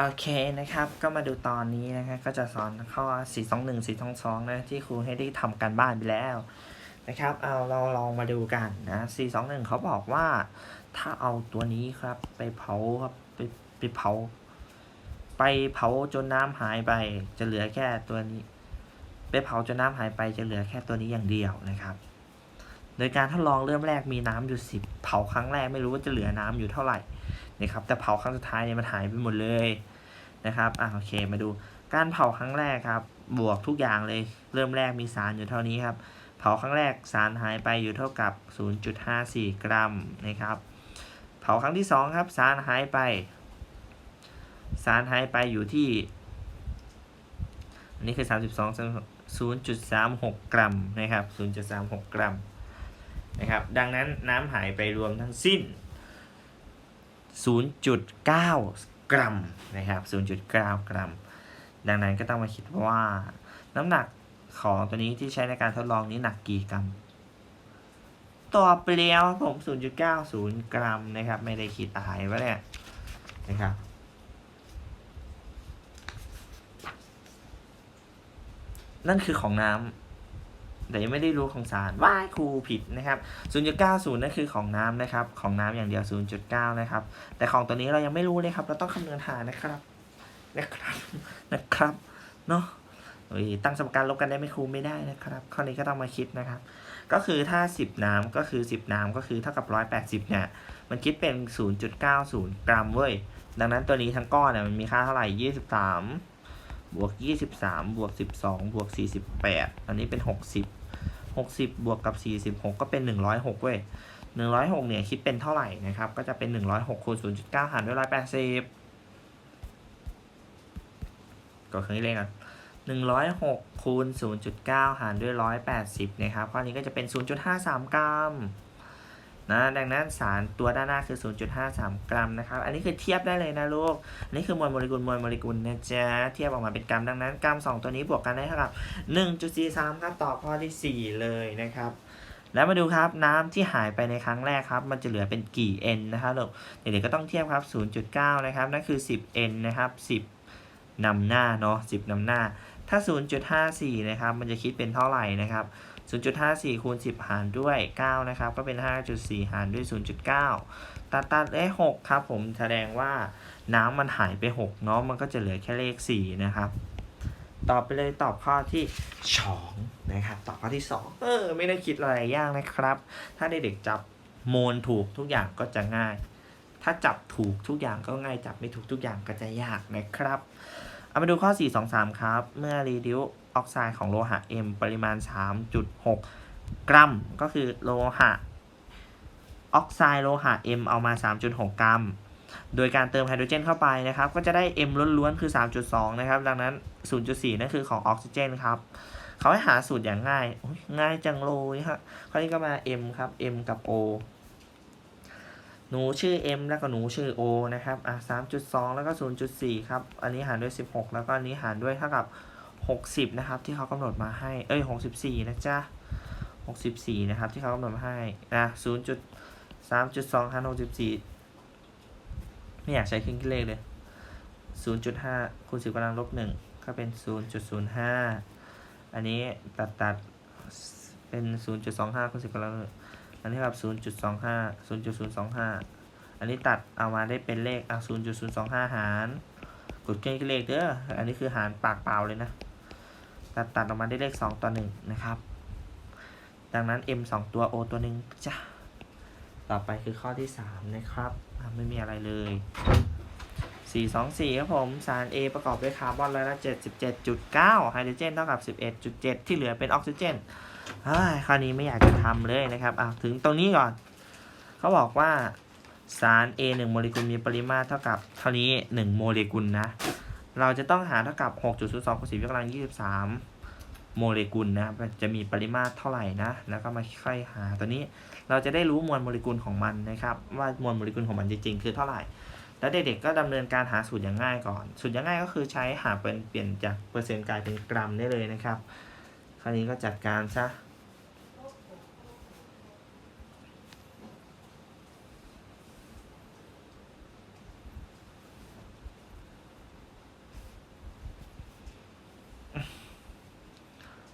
โอเคนะครับ ก็มาดูตอนนี้นะครับก็จะสอนข้อ 4 2 1 4 2 2 นะที่ครูให้ได้ทำการบ้านไปแล้วนะครับ เอาเราลองมาดูกันนะ 4 2 1 เขาบอกว่า ถ้าเอาตัวนี้ครับไปเผาครับไปไปเผา ไปเผาจนน้ำหายไป จะเหลือแค่ตัวนี้ ไปเผาจนน้ำหายไปจะเหลือแค่ตัวนี้อย่างเดียวนะครับ โดยการทดลองเริ่มแรกมีน้ำอยู่10เผาครั้งแรกไม่รู้ว่าจะเหลือน้ำอยู่เท่าไหร่นะครับแต่เผาครั้งสุดท้ายเนี่ยมันหายไปหมดเลยนะครับอะโอเคมาดูการเผาครั้งแรกครับ บวกทุกอย่างเลย เริ่มแรกมีสารอยู่เท่านี้ครับ เผาครั้งแรกสารหายไปอยู่เท่ากับ 0.54 กรัมนะครับ เผาครั้งที่สองครับ สารหายไป สารหายไปอยู่ที่ อันนี้คือ 32 0.36 กรัมนะครับ 0.36 กรัม นะครับ ดังนั้นน้ำหายไปรวมทั้งสิ้น 0.9 กรัมนะครับ 0.9 กรัม ดังนั้นก็ต้องมาคิดว่าน้ำหนักของตัวนี้ที่ใช้ในการทดลองนี้หนักกี่กรัมตอบไปแล้วผม 0.90 กรัมนะครับ ไม่ได้คิดอะไรวะเนี่ยนะครับ นั่นคือของน้ำ แต่ยังไม่ได้รู้ของสารว่าครูผิดนะครับ 0.90 นั่นคือของน้ำนะครับ ของน้ำอย่างเดียว 0.9 นะครับ แต่ของตัวนี้เรายังไม่รู้เลยครับ เราต้องคำนวณหานะครับ นะครับ นะครับ เนาะตั้งสมการลบกันได้ไหมครูไม่ได้นะครับ ข้อนี้ก็ต้องมาคิดนะครับ ก็คือถ้า 10 น้ำก็คือ 10 น้ำก็คือเท่ากับ 180 เนี่ย มันคิดเป็น 0.90 กรัมเว้ย ดังนั้นตัวนี้ทั้งก้อนเนี่ยมันมีค่าเท่าไหร่ 23 บวก 23 บวก 12 บวก 48 อันนี้เป็น 60 60 บวกกับ 46 ก็เป็น 106 เว้ย 106 เนี่ย คิดเป็นเท่าไหร่นะครับ ก็จะเป็น 106คูณ0.9 หารด้วย 180ก็เครื่องเลขกัน106คูณ0.9 หารด้วย 180 นะครับข้อนี้ก็จะเป็น 0.53 กรัม นะดังนั้นสารตัวด้านหน้าคือ 0.53 กรัมนะครับอันนี้คือเทียบได้เลยนะลูกอันนี้คือมวลโมเลกุลมวลโมเลกุลนะจ๊ะเทียบออกมาเป็นกรัมดังนั้นกรัม 2 ตัวนี้บวกกันได้เท่ากับ 1.43 ครับตอบข้อที่ 4 เลยนะครับแล้วมาดูครับน้ำที่หายไปในครั้งแรกครับ มันจะเหลือเป็นกี่ n นะครับลูกเด็กๆก็ต้องเทียบครับ 0.9 นะครับนั่นคือ 10 n นะครับ 10นำหน้าเนาะ10นำหน้า ถ้า 0.54 นะครับ มันจะคิดเป็นเท่าไหร่นะครับ 0.54คูณ10 หารด้วย 9 นะครับ ก็เป็น 5.4 หารด้วย 0.9 ตัดตัดได้6ครับ ผมแสดงว่าน้ำมันหายไป 6 เนาะมันก็จะเหลือแค่เลข 4 นะครับตอบไปเลยตอบข้อที่2นะครับ ตอบข้อที่ 2 เออ ไม่ได้คิดอะไรยากนะครับ ถ้าเด็กๆจับโมลถูกทุกอย่างก็จะง่าย ถ้าจับถูกทุกอย่างก็ง่าย จับไม่ถูกทุกอย่างก็จะยากนะครับ เอามาดูข้อ 4 2 3 ครับ เมื่อรีดิวออกไซด์ของโลหะ M ปริมาณ 3.6 กรัม ก็คือโลหะ ออกไซด์โลหะ M เอามา 3.6 กรัม โดยการเติมไฮโดรเจนเข้าไปนะครับ ก็จะได้ M ล้วนๆ คือ 3.2 นะครับ ดังนั้น 0.4 นั่นคือของออกซิเจนครับ เขาให้หาสูตรอย่างง่าย ง่ายจังเลยฮะข้อนี้ก็มา M ครับ M กับ O หนูชื่อ M แล้วก็หนูชื่อ O นะครับอะ3.2 แล้วก็ 0.4 ครับ อันนี้หารด้วย 16 แล้วก็อันนี้หารด้วยเท่ากับ 60 นะครับ ที่เขากำหนดมาให้ เอ้ย 64 นะจ๊ะ 64 นะครับ ที่เขากำหนดมาให้ นะ 0.3.2หาร64 ไม่อยากใช้เครื่องคิดเลขเลย 0.5คูณ10กำลังลบ1ก็เป็น 0.05 อันนี้ตัดตัดเป็น 0.25คูณ10กำลังลบ อันนี้ครับ 0.25 0.025 อันนี้ตัดเอามาได้เป็นเลขอะ0.025 หารกดเครื่องคิดเลขเด้อ อันนี้คือหารปากเปล่าเลยนะ ตัดตัดออกมาได้เลข 2 ต่อ 1 นะครับ ดังนั้น m 2 ตัว o ตัวหนึ่งจ้ะ ต่อไปคือข้อที่ 3 นะครับ ไม่มีอะไรเลย 4 2 4 ครับผม สาร A ประกอบด้วยคาร์บอนร้อยละ77.9 ไฮโดรเจนเท่ากับ 11.7 ที่เหลือเป็นออกซิเจน เฮ้ยข้อนี้ไม่อยากจะทำเลยนะครับอะถึงตรงนี้ก่อน เขาบอกว่าสาร A 1โมเลกุลมีปริมาตรเท่ากับเท่านี้ 1 โมเลกุลนะ เราจะต้องหาเท่ากับ 6.02คูณ10ยกกำลัง 23 โมเลกุลนะจะมีปริมาตรเท่าไหร่นะ แล้วก็มาค่อยหาตัวนี้ เราจะได้รู้มวลโมเลกุลของมันนะครับ ว่ามวลโมเลกุลของมันจริงๆ คือเท่าไหร่ แล้วเด็กๆก็ดำเนินการหาสูตรอย่างง่ายก่อน สูตรอย่างง่ายก็คือใช้หาเป็นเปลี่ยนจากเปอร์เซ็นต์กลายเป็นกรัมได้เลยนะครับาวนี้ก็จัดการซะ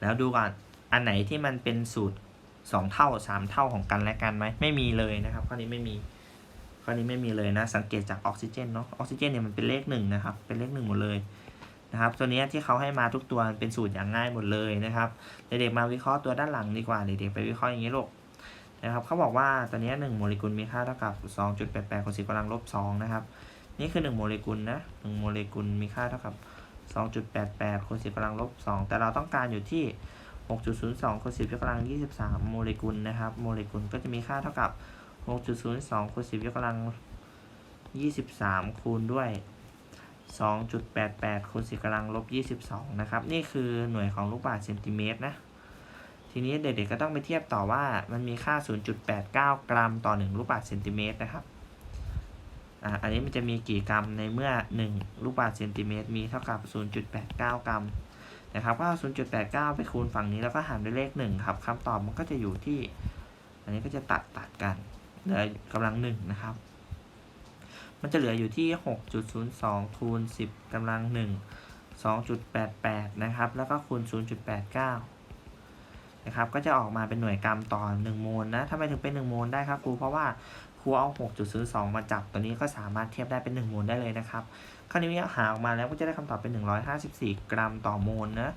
แล้วดูก่อน อันไหนที่มันเป็นสูตรสองเท่าสามเท่าของกันและกันไหม ไม่มีเลยนะครับ ข้อนี้ไม่มี ข้อนี้ไม่มีเลยนะ สังเกตจากออกซิเจนเนาะ ออกซิเจนเนี่ยมันเป็นเลขหนึ่งนะครับ เป็นเลขหนึ่งหมดเลย นะครับ ตัวนี้ที่เขาให้มาทุกตัวเป็นสูตรอย่างง่ายหมดเลยนะครับเด็กๆมาวิเคราะห์ตัวด้านหลังดีกว่าเด็กๆไปวิเคราะห์อย่างนี้ลูกนะครับเขาบอกว่าตัวนี้ยหนึ่งโมเลกุลมีค่าเท่ากับ 2.88คูณ10กำลังลบ2นะครับนี่คือ 1 โมเลกุลนะ1โมเลกุลมีค่าเท่ากับ 2.88คูณ10กำลังลบ2แต่เราต้องการอยู่ที่ 6.02คูณ10ยกกำลัง 23 โมเลกุลนะครับ โมเลกุลก็จะมีค่าเท่ากับ 6.02คูณ10ยกกำลัง 23 คูณด้วย 2.88คูณ10กำลังลบ22 นะครับ นี่คือหน่วยของลูกบาศก์เซนติเมตรนะ ทีนี้เด็กๆก็ต้องไปเทียบต่อว่ามันมีค่า 0.89 กรัมต่อ 1 ลูกบาศก์เซนติเมตรนะครับอ่าอันนี้มันจะมีกี่กรัมในเมื่อ 1 ลูกบาศก์เซนติเมตรมีเท่ากับ 0.89 กรัมนะครับก็เอา 0.89 ไปคูณฝั่งนี้แล้วก็หารด้วยเลข 1 ครับคำตอบมันก็จะอยู่ที่ อันนี้ก็จะตัดตัดกันเหลือกำลัง1นะครับ มันจะเหลืออยู่ที่ 6.02 คูณ 10 กำลัง 1 2.88 นะครับ แล้วก็คูณ 0.89 นะครับ ก็จะออกมาเป็นหน่วยกรัมต่อ 1 โมลนะทำไมถึงเป็น 1 โมลได้ครับครู เพราะว่าครูเอา 6.02 มาจับ ตัวนี้ก็สามารถเทียบได้เป็น 1 โมลได้เลยนะครับ คราวนี้หาออกมาแล้วก็จะได้คำตอบเป็น 154 กรัมต่อโมลนะ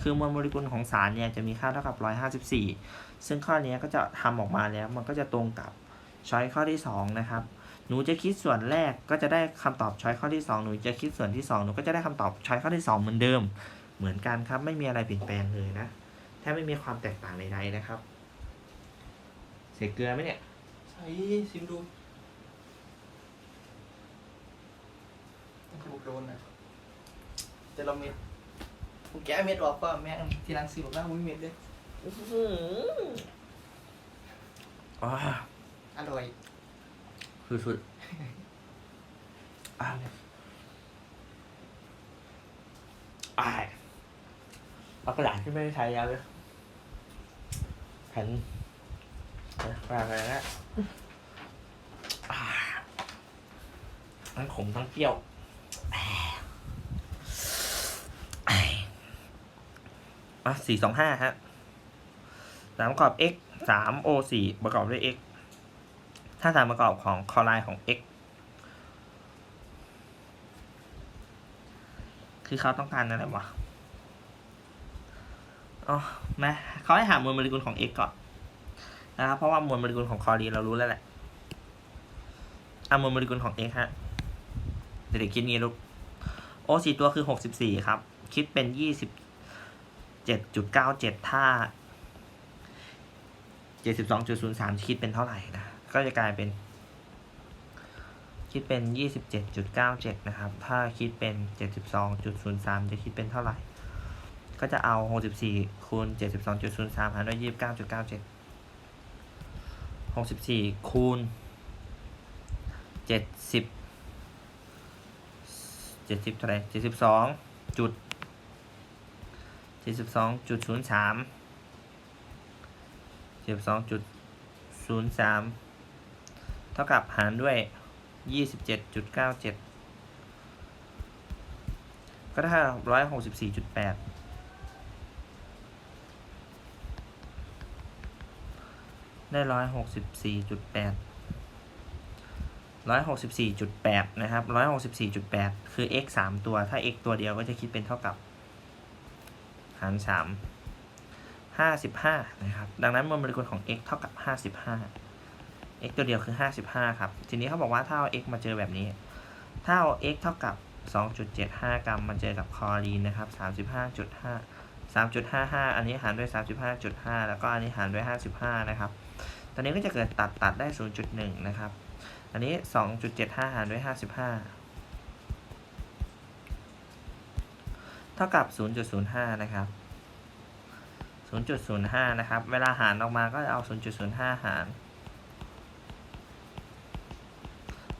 คือมวลโมเลกุลของสารเนี่ยจะมีค่าเท่ากับ 154 ซึ่งข้อนี้ก็จะทำออกมาแล้วมันก็จะตรงกับช้อยข้อที่ 2 นะครับ หนูจะคิดส่วนแรกก็จะได้คำตอบช้อยข้อที่ 2 หนูจะคิดส่วนที่ 2 หนูก็จะได้คำตอบช้อยข้อที่ 2 เหมือนเดิม เหมือนกันครับ ไม่มีอะไรเปลี่ยนแปลงเลยนะแทบไม่มีความแตกต่างใดๆนะครับ เสียเกลือไหมเนี่ยใช้ซิมดูถูกโดนอะแต่เราเม็ดผมแกะเม็ดออกก็แม่งทีหลังสิบหน้ามุ้ยเม็ดเลยอ๋ออร่อย สุดๆอะอะเอากระดาษที่ไม่ได้ใช้ยาวเลยแผ่นกระดาษอะไรนะอะทั้งขมทั้งเปรี้ยวอะสี่สองห้าฮะสามประกอบ x สาม o สี่ประกอบด้วย x ถ้าสารประกอบของคอไลน์ของ x คือเขาต้องการอะไรวะอ๋อมาเขาให้หามวลโมเลกุลของ x ก่อนนะครับเพราะว่ามวลโมเลกุลของคลอรีนเรารู้แล้วแหละเอามวลโมเลกุลของ x ฮะเดี๋ยวคิดงี้ลูกโอสี่ตัวคือหกสิบสี่ครับ คิดเป็นยี่สิบเจ็ดจุดเก้าเจ็ดถ้าเจ็ดสิบสองจุดศูนย์สามคิดเป็นเท่าไหร่นะ ก็จะกลายเป็น คิดเป็นยี่สิบเจ็ดจุดเก้าเจ็ดนะครับ ถ้าคิดเป็นเจ็ดสิบสองจุดศูนย์สามจะคิดเป็นเท่าไหร่ ก็จะเอาหกสิบสี่คูณเจ็ดสิบสองจุดศูนย์สามหารด้วยยี่สิบเก้าจุดเก้าเจ็ดหกสิบสี่คูณเจ็ดสิบเจ็ดสิบเท่าไหร่เจ็ดสิบสองจุดเจ็ดสิบสองจุดศูนย์สาม เท่ากับหารด้วยยี่สิบเจ็ดจุดเก้าเจ็ดก็ได้ร้อยหกสิบสี่จุดแปดได้ร้อยหกสิบสี่จุดแปดร้อยหกสิบสี่จุดแปดนะครับร้อยหกสิบสี่จุดแปดคือ x สามตัว ถ้า x ตัวเดียวก็จะคิดเป็นเท่ากับ หารสามห้าสิบห้านะครับ ดังนั้นมวลโมเลกุลของ x เท่ากับห้าสิบห้า x ตัวเดียวคือห้าสิบห้าครับ ทีนี้เขาบอกว่าถ้าเอา x มาเจอแบบนี้ ถ้าเอา x เท่ากับสองจุดเจ็ดห้ากรัมมาเจอกับคลอรีนนะครับสามสิบห้าจุดห้าสามจุดห้าห้าอันนี้หารด้วยสามสิบห้าจุดห้าแล้วก็อันนี้หารด้วยห้าสิบห้านะครับ ตอนนี้ก็จะเกิดตัดตัดได้ศูนย์จุดหนึ่งนะครับ อันนี้สองจุดเจ็ดห้าหารด้วยห้าสิบห้าเท่ากับศูนย์จุดศูนย์ห้านะครับศูนย์จุดศูนย์ห้านะครับ เวลาหารออกมาก็เอาศูนย์จุดศูนย์ห้าหาร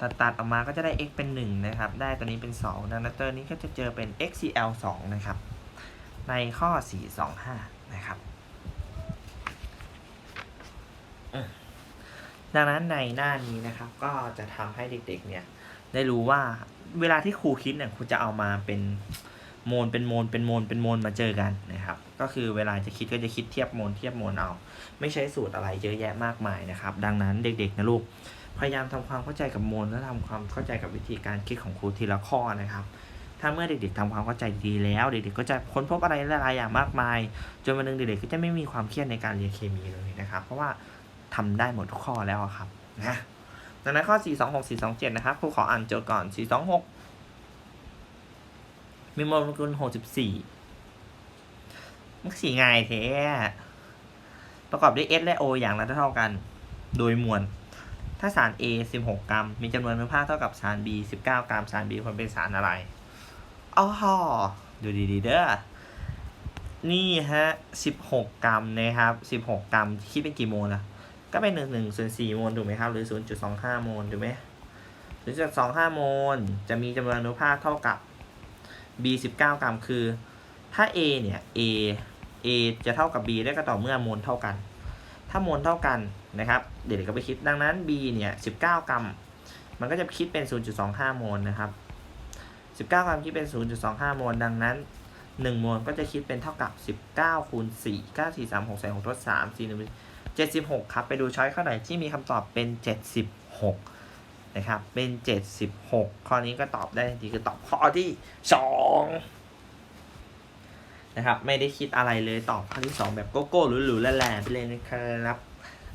ตัดตัดออกมาก็จะได้ x เป็น 1 นะครับ ได้ตัวนี้เป็น 2 ดังนั้นตัวนี้ก็จะเจอเป็น xcl 2นะครับ ในข้อ 425 นะครับ ดังนั้นในหน้านี้นะครับก็จะทำให้เด็กๆ เนี่ย ได้รู้ว่าเวลาที่ครูคิดเนี่ยครูจะเอามาเป็นโมลเป็นโมลเป็นโมลเป็นโมลมาเจอกันนะครับ ก็คือเวลาจะคิดก็จะคิดเทียบโมลเทียบโมลเอา ไม่ใช้สูตรอะไรเยอะแยะมากมายนะครับ ดังนั้นเด็กๆนะลูก พยายามทำความเข้าใจกับโมลและทำความเข้าใจกับวิธีการคิดของครูทีละข้อนะครับ ถ้าเมื่อเด็กๆทำความเข้าใจดีแล้ว เด็กๆก็จะค้นพบอะไรหลายๆอย่างมากมาย จนวันหนึงเด็กๆก็จะไม่มีความเครียดในการเรียนเคมีเลยนะครับ เพราะว่าทำได้หมดทุกข้อแล้วครับนะดังนั้นข้อ 4 2 6 4 2 7 นะครับครูขออ่านโจทย์ก่อน 4 2 6 มีโมเลกุล64มันสี่ง่ายแท้ประกอบด้วย S และ O อย่างละเท่ากัน โดยมวล ถ้าสาร A 16 กรัม มีจำนวนอนุภาคเท่ากับสาร B 19 กรัม สาร B ควรเป็นสารอะไรอ๋อดูดีๆเด้อ นี่ฮะ 16 กรัมนะครับ 16 กรัม คิดเป็นกี่โมลล่ะก็เป็น 1 1ส่วน4โมลถูกไหมครับ หรือ 0.25 โมลถูกไหม0.25 โมล จะมีจำนวนอนุภาคเท่ากับ B 19 กรัม คือ ถ้า A เนี่ย A A จะเท่ากับ B ได้ก็ต่อเมื่อโมลเท่ากัน ถ้าโมลเท่ากัน นะครับเด็กๆก็ไปคิดดังนั้น B เนี่ย19 กรัม มันก็จะคิดเป็น 0.25 โมลนะครับ 19 กรัมคิดเป็น 0.25 โมล ดังนั้น 1 โมลก็จะคิดเป็นเท่ากับ 19คูณ4 9 4 3 6ใส่6ทด3 4 1 76 ครับ ไปดูช้อยข้อไหนที่มีคำตอบเป็น 76 นะครับ เป็น 76 ข้อนี้ก็ตอบได้ทันทีคือตอบข้อที่ 2 นะครับ ไม่ได้คิดอะไรเลยตอบข้อที่ 2 แบบโกโก้หรูๆแหล่ๆไปเลยนะครับ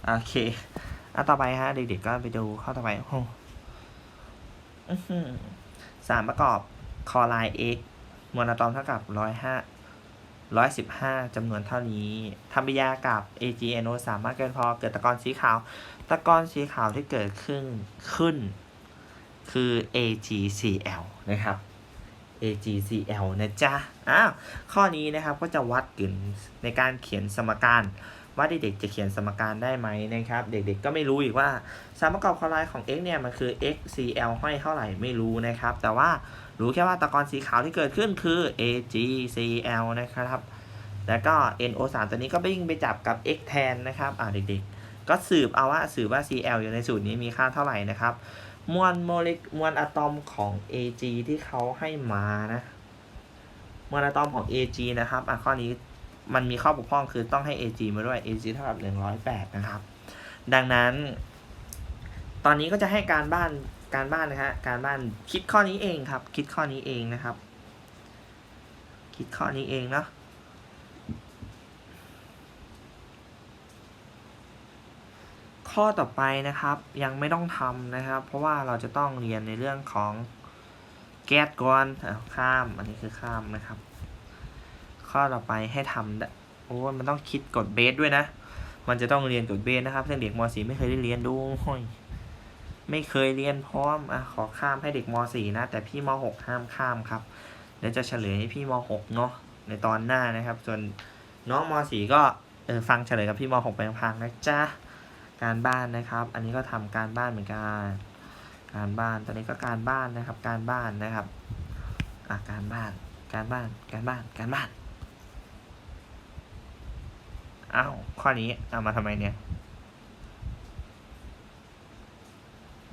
โอเคอะต่อไปฮะ เด็กๆก็ไปดูข้อต่อไปโอ้โหอื้อหือสารประกอบคอไลน์ x มวลอะตอมเท่ากับ105 115จำนวนเท่านี้ทำปริยากับ AgNO สามารถเกิดพอเกิดตะกอนสีขาว ตะกอนสีขาวที่เกิดขึ้นขึ้น คือ AgCl นะครับ AgCl นะจ๊ะ อ้าว ข้อนี้นะครับก็จะวัดกึ่นในการเขียนสมการ ว่าเด็กๆจะเขียนสมการได้ไหมนะครับ เด็กๆก็ไม่รู้อีกว่าสารประกอบคลอไรด์ของ x เนี่ยมันคือ xCl ห้อยเท่าไหร่ไม่รู้นะครับ แต่ว่ารู้แค่ว่าตะกอนสีขาวที่เกิดขึ้นคือ AgCl นะครับ แล้วก็ NO3 ตัวนี้ก็ไปยิ่งไปจับกับ x แทนนะครับอ่าเด็กๆ ก็สืบเอาว่าสืบว่า Cl อยู่ในสูตรนี้มีค่าเท่าไหร่นะครับ มวลโมเลกมวลอะตอมของ Ag ที่เขาให้มานะมวลอะตอมของ Ag นะครับอะข้อนี้ มันมีข้อบกพร่องคือต้องให้ Ag มาด้วย Ag เท่ากับ108 นะครับ ดังนั้น ตอนนี้ก็จะให้การบ้านการบ้านนะฮะการบ้านคิดข้อนี้เองครับ คิดข้อนี้เองนะครับ คิดข้อนี้เองเนาะข้อต่อไปนะครับยังไม่ต้องทำนะครับ เพราะว่าเราจะต้องเรียนในเรื่องของแก๊สก่อนอะข้าม อันนี้คือข้ามนะครับ ข้อต่อไปให้ทำด้โอ้มันต้องคิดกฎเบสด้วยนะ มันจะต้องเรียนกฎเบสนะครับซึ่งเด็กม .4 ไม่เคยได้เรียนดูโอ้ยไม่เคยเรียนพร้อมอะขอข้ามให้เด็กม .4 นะ แต่พี่ม .6 ห้ามข้ามครับ เดี๋ยวจะเฉลยให้พี่ม .6 เนาะในตอนหน้านะครับ ส่วนน้องม .4 ก็เออฟังเฉลยกับพี่ม .6 ไปพังนะจ๊ะการบ้านนะครับ อันนี้ก็ทำการบ้านเหมือนกัน การบ้านตอนนี้ก็การบ้านนะครับ การบ้านนะครับอะการบ้าน การบ้าน การบ้าน การบ้าน อ้าว ข้อนี้เอามาทำไมเนี่ย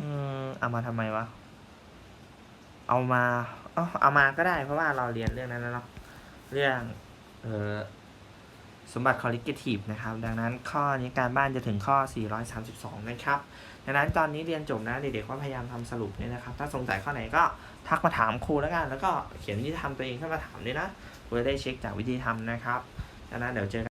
อืมเอามาทำไมวะ เอามาเอาเอามาก็ได้ เพราะว่าเราเรียนเรื่องนั้นแล้วเนาะเรื่อง เออสมบัติ colligative นะครับ ดังนั้นข้อนี้การบ้านจะถึงข้อ 432 นะครับ ดังนั้นตอนนี้เรียนจบนะเด็กๆก็พยายามทำสรุปเนี่ยนะครับ ถ้าสงสัยข้อไหนก็ทักมาถามครูแล้วกัน แล้วก็เขียนวิธีทำตัวเองขึ้นมาถามด้วยนะครูจะได้เช็คจากวิธีทำนะครับ ดังนั้นเดี๋ยวเจอกัน